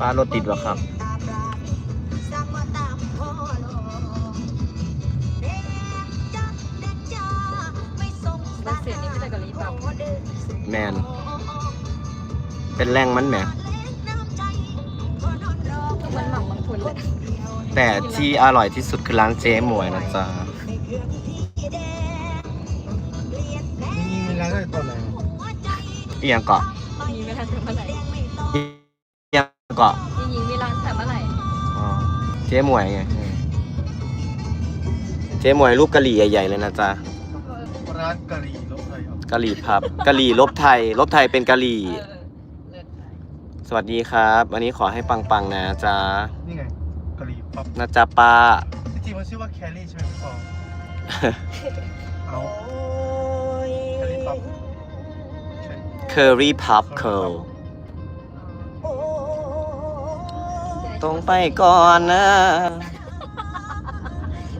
ป้ารถติดวะครับรถเสียนี่ไม่ใช่กะหรี่ปั๊บแมน เป็นแรงมันแหมมันหมักบางคนเลยแต่ที่อร่อยที่สุดคือร้านเจ๊หมวยนะจ๊ะมีมีร้านอะไรตัวไหนอีหยังเกาะมีเวลาแต่เมื่อไหร่อีหยัง เกาะยิงๆมีร้านแต่เมื่อไหร่อ๋อเจ๊หมวยไงเออเจ๊หมวยรูปกะหรี่ใหญ่ๆเลยนะจ๊ะร้านกะหรี่รถไฟครับกะหรี่พับกะหรี่ลบไทย ลบไทยเป็นกะหรี่ เออเลิศสวัสดีครับวันนี้ขอให้ปังๆนะจ๊ะนี่ไงกะหรี่ปั๊บนะจ๊ะป้า จริงๆมันชื่อว่าแครี่ใช่ไหมพี่ปอเอา แครี่ปั๊บเคอรี่พั ตรงไปก่อนนะ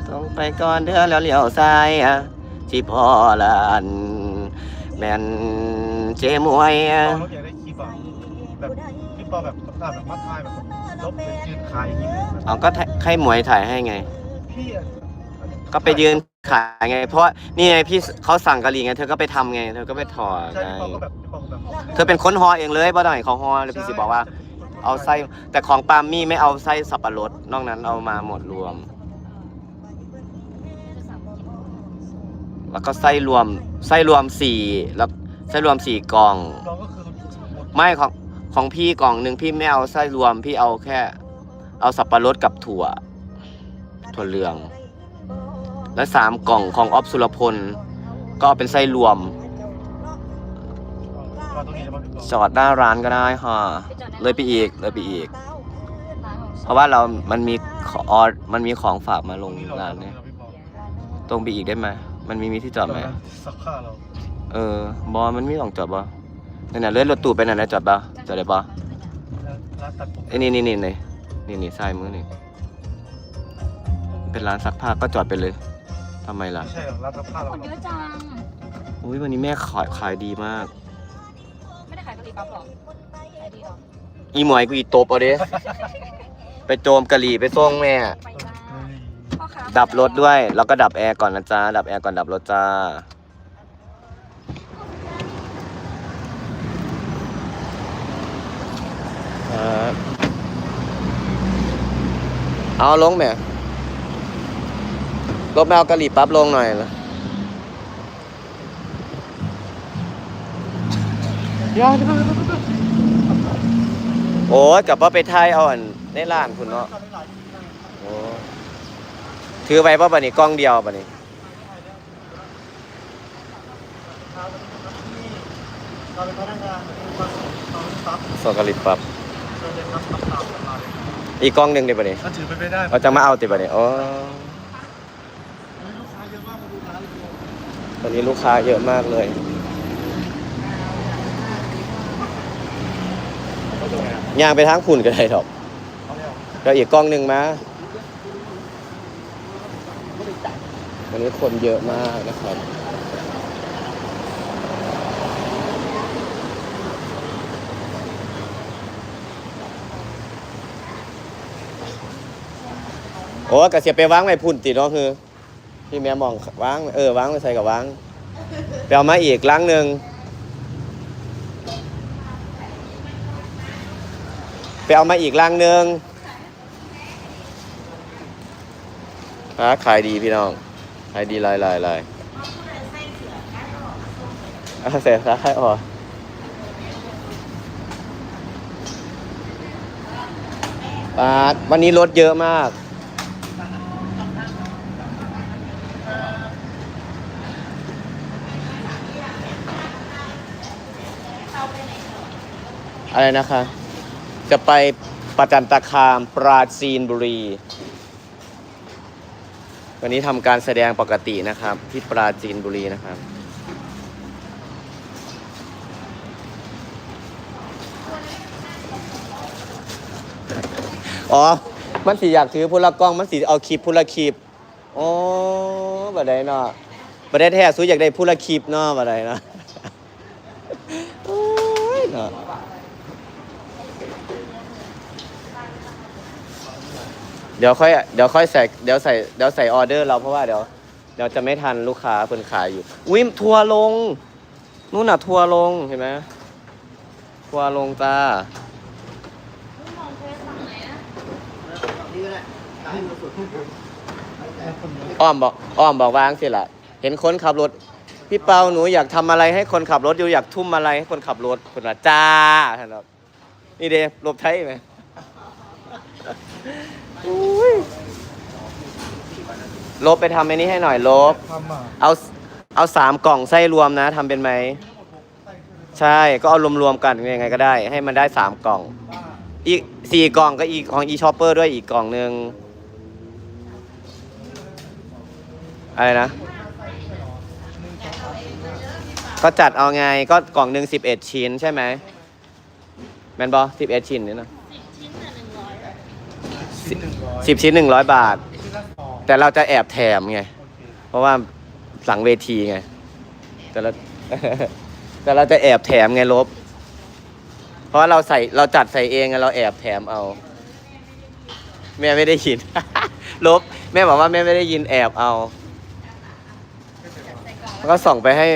ตรงไปก่อนเด้อแล้วเลี้ยวซ้ายอะที่พ่อลานแม่นเจมวยอะปอเราอยากได้คลิปอะแบบพี่ปอแบบตาแบบมัดท้ายแบบลบเลยยืนขายอย่างนี้เลยแบบเอาก็ให้หมวยถ่ายให้ไง พี่อะก็ไปยืนขายไง เพราะว่านี่ไงพี่เขาสั่งกะหรี่ไงเธอก็ไปทำไง เธอก็ไปถอดใช่ไงพี่ปอก็แบบพี่ปอก็แบบเธอเป็นคนฮอเองเลยบ่ได้เขาฮอแล้วพี่สิบอกว่า เอาไส้แต่ของปาล์มมี่ไม่เอาไส้สับปะรดนอกนั้นเอามาหมดรวม แล้วก็ไส้รวมไส้รวมสี่แล้วไส้รวมสี่กล่อง น้องก็คือหมดไม่ของของพี่กล่องหนึ่งพี่ไม่เอาไส้รวมพี่เอาแค่ เอาสับปะรดกับถั่ว ถั่วเหลือง และสามกล่องของออฟสุรพล ก็เอาเป็นไส้รวม ตรงนี้แล้วมั้งพี่ปอจอดหน้าร้านก็ได้ค่ะ เลยไปอีกเลยไปอีกร้านของเพราะว่าเรา มันมีขออมันมีของฝากมาลงตรงนี้เราร้านตรงเนี่นี้ยเราพี่ปอตรงไปอีกได้ไหมมันมีมีที่จอดไหมสักค่าเราเออบอมันมีหลองจอดบอนั่นน่ะเลื่อนรถตู้ไปนั่นนะจอดบอจอดได้บอร้านตัดผมไอ้นี่นี่นี่นี่นี่นี่ซ้ายมือนี่เป็นร้านซักผ้าก็จอดไปเลยทำไมล่ะไม่ใช่หรอกร้านซักผ้าเราคนเยอะจังอุ้ยวันนี้แม่ขายขายดีมาก ไม่ได้ขายกะหรี่ปั๊บหรอขายดีหรออีหมวยกูอีตบเอาเด้ ไปโจมกะหรี่ไปส่งแม่ ไปจ้าพ่อค้าดับรถด้วย แล้วก็ดับแอร์ก่อนนะจ๊ะ ดับแอร์ก่อนดับรถจ้าครับเอาลงแม่รถแมวกะหรี่ปั๊บลงหน่อยละ โอ้ยกลับว่าไปไทยเอาอันในร้านคุณเนาะโอ้ถือไว้ป่ะบัดนี้กล้องเดียวบัดนี้เราเป็นพนักงานมาส่งเราเป็นซับสอกะหรี่ปั๊บเชิญเลยครับตามตามกันมาเลยอีกกล้องหนึ่งเดี๋ยวบัดนี้ถ้าถือไปไม่ได้เราจะมาเอาติบัดนี้อ๋อลูกค้าเยอะมากมาดูร้านเลยตอนนี้ลูกค้าเยอะมากเลย เขาจะไงอะย่างไปทางคุณก็ได้ดอกเขาเรียกก็อีกกล้องหนึ่งมาวันนี้คนเยอะมากนะครับ โอ้กระเสียไปวางไว้พุ่นติเนาะคือพี่แม่มองวาง เออวางไว้ใส่กับวางไปเอามาอีกล้างหนึ่ง ไปเอามาอีกล้างหนึ่งค้าขายดีพี่น้อง ขายดีลายลายลายเสียค้าขายออกปาดวันนี้รถเยอะมาก อะไรนะคะ จะไปประจันตคามปราจีนบุรี วันนี้ทำการแสดงปกตินะครับ ที่ปราจีนบุรีนะครับ อ๋อ มันสีอยากถือพุละกล้อง มันสีเอาคลิปพุละคลิปอ๋อบ่ไดเนาะบ่ไดแท้สุดอยากได้พุละคลิปเนาะบ่ได้เนาะโอ้ยเนาะ ดี๋ยวค่อยเดี๋ยวค่อยใส่เดี๋ยวใส่เดี๋ยวใส่ออเดอร์เราเพราะว่าเดี๋ยวเดี๋ยวจะไม่ทันลูกค้าเพิ่นขายอยู่อุ้ยทัวร์ลงนู่นน่ะทัวร์ลงเห็นไหมทัวร์ลงจ้าอ้อมบอกอ้อมบอกว่าจังสิละเห็นคนขับรถ พี่เปาหนูอยากทำอะไรให้คนขับรถอยู่อยากทุ่มอะไรให้คนขับรถคนละจ้าท่านบอกนี่เดลบไทยไหม ลบไปทำไอ้นี้ให้หน่อยลบ ทำอะเอาเอาสามกล่องไส้รวมนะทำเป็นไหม ใช่ก็เอารวมๆกันยังไงก็ได้ ให้มันได้สามกล่อง อีกสี่กล่องก็อีกของอีชอปเปอร์ด้วยอีกกล่องหนึ่งอะไรนะ ก็จัดเอาไงก็กล่องหนึ่งสิบเอ็ดชิ้นใช่ไหมแมนบอสิบเอ็ดชิ้นนี่นะ สิบชิ้นหนึ่งร้อยบาท แต่เราจะแอบแถมไง เพราะว่าหลังเวทีไง แต่เราแต่เราจะแอบแถมไงลบ เพราะว่าเราใส่เราจัดใส่เองไงเราแอบแถมเอา แม่ไม่ได้ยิน ลบ แม่บอกว่าแม่ไม่ได้ยินแอบเอา แล้วก็ส่งไปให้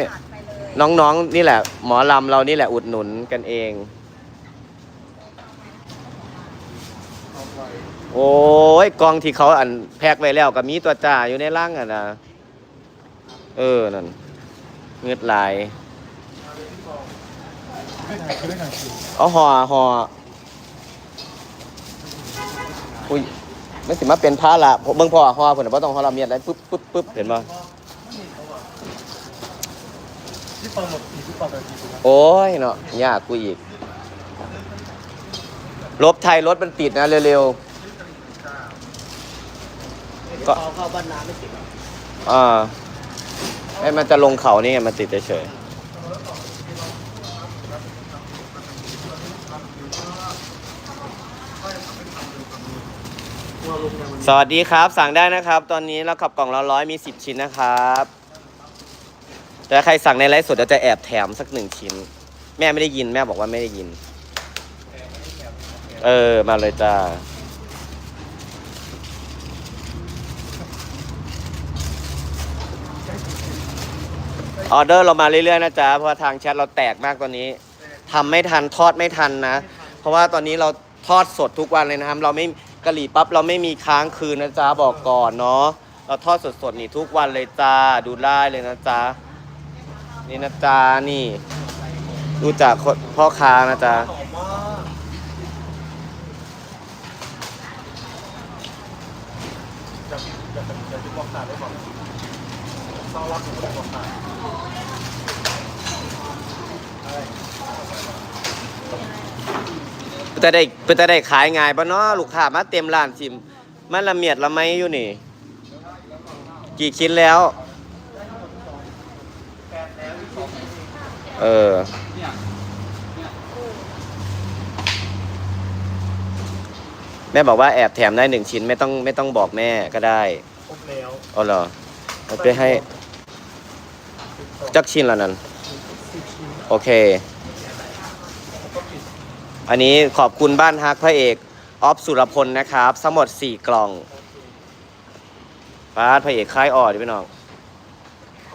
น้องๆนี่แหละ หมอลำเรานี่แหละอุดหนุนกันเอง โอ้ยกองที่เขาอันแพ็กไว้แล้วก็มีตัวจ่าอยู่ในร่างอะนะเออนั่นเงืดหลายไม่ถ่ายคือไม่ถ่ายคิวเอาห่อห่ออุ้ยไม่สิมาเป็นผ้าละเบิ่งพ่อห่อเพิ่นน่ะบ่ต้องห่อละเมียดเลยปึ๊บปึ๊บปึ๊บเห็นบ่ที่เปิดหมดสี่ที่เปิดแบบนี้ถูกไหมโอ้ยเนาะยากกูอีกลบไทยรถมันติดนะเร็วๆ ก็เข้าบ้านน้ำไม่ติดอ่าไอ้มันจะลงเขานี่ไงมันติดเฉยสวัสดีครับ สั่งได้นะครับ ตอนนี้เราขับกล่องละร้อยมีสิบชิ้นนะครับ แต่ใครสั่งในไลฟ์สดเดี๋ยวจะแอบแถมสักหนึ่งชิ้น แม่ไม่ได้ยินแม่บอกว่าไม่ได้ยิน เออ มาเลยจ้า ออเดอร์เรามาเรื่อยๆนะจ๊ะเพราะว่าทางแชทเราแตกมากตอนนี้ทำไม่ทันทอดไม่ทันนะ เพราะว่าตอนนี้เราทอดสดทุกวันเลยนะครับ เราไม่กะหรี่ปั๊บเราไม่มีค้างคืนนะจ๊ะบอกก่อนเนาะเราทอดสดๆนี่ทุกวันเลยจ้าดูได้เลยนะจ๊ะนี่นะจ๊ะนี่ ดูจากพ่อค้านะจ๊ะหอมมากอยากอยากอยากจะบอกขาได้บอก เศร้ารักผมก็บอกขาดอะไรเพื่อจะได้เพื่อจะได้ขายง่ายปะเนาะลูกค้ามาเต็มร้านชิมมันละเมียดละไมอยู่นี่ กี่ชิ้นแล้ว เออแม่บอกว่าแอบแถมได้หนึ่งชิ้นไม่ต้องไม่ต้องบอกแม่ก็ได้ครบแล้วเอาเหรอเอาไปให้ จักชิ้นละนั้น โอเค อันนี้ขอบคุณบ้านฮักพระเอกออฟสุรพลนะครับทั้งหมด 4 กล่องป้าดพระเอกค่ายอ่อดิพี่น้อง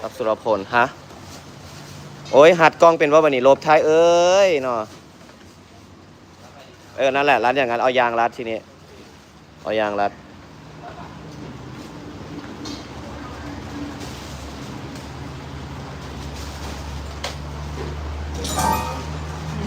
ออฟสุรพลฮะโอ้ยหัดกล้องเป็นว่าวันนี้ลบท้ายเอ้ยเนาะเออนั่นแหละรัดอย่างนั้นเอายางรัดทีนี้เอายางรัด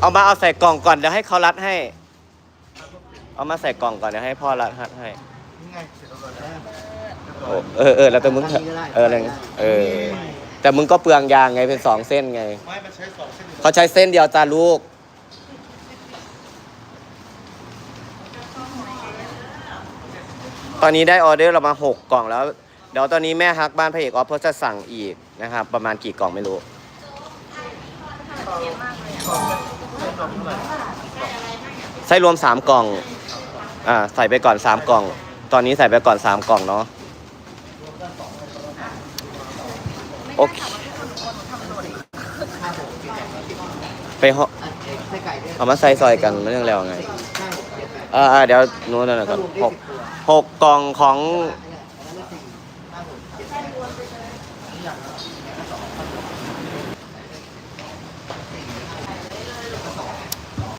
เอามาเอาใส่กล่องก่อนเดี๋ยวให้เขารัดให้ เอามาใส่กล่องก่อนเดี๋ยวให้พ่อรัดให้ นี่ไงเสร็จแล้วก่อนแล้วโอ้เออเออแล้วแต่มึงเถอะเอออะไรเงี้ยเออ แต่มึงก็เปลืองยางไงเป็นสองเส้นไง ไม่มันใช้สองเส้นเขาใช้เส้นเดียวจ้าลูก ตอนนี้ได้ออเดอร์เรามาหกกล่องแล้ว เดี๋ยวตอนนี้แม่ฮักบ้านพระเอกออฟเขาจะสั่งอีกนะครับ ประมาณกี่กล่องไม่รู้ ไส้รวมสามกล่อง อ่า ใส่ไปก่อนสามกล่อง ตอนนี้ใส่ไปก่อนสามกล่องเนาะ โอเค ไปหาะเอามาใส่ซอยกันเรื่องแล้วไง อ่าเดี๋ยวนู้นนั่นนะก่อนหกหกกล่องของ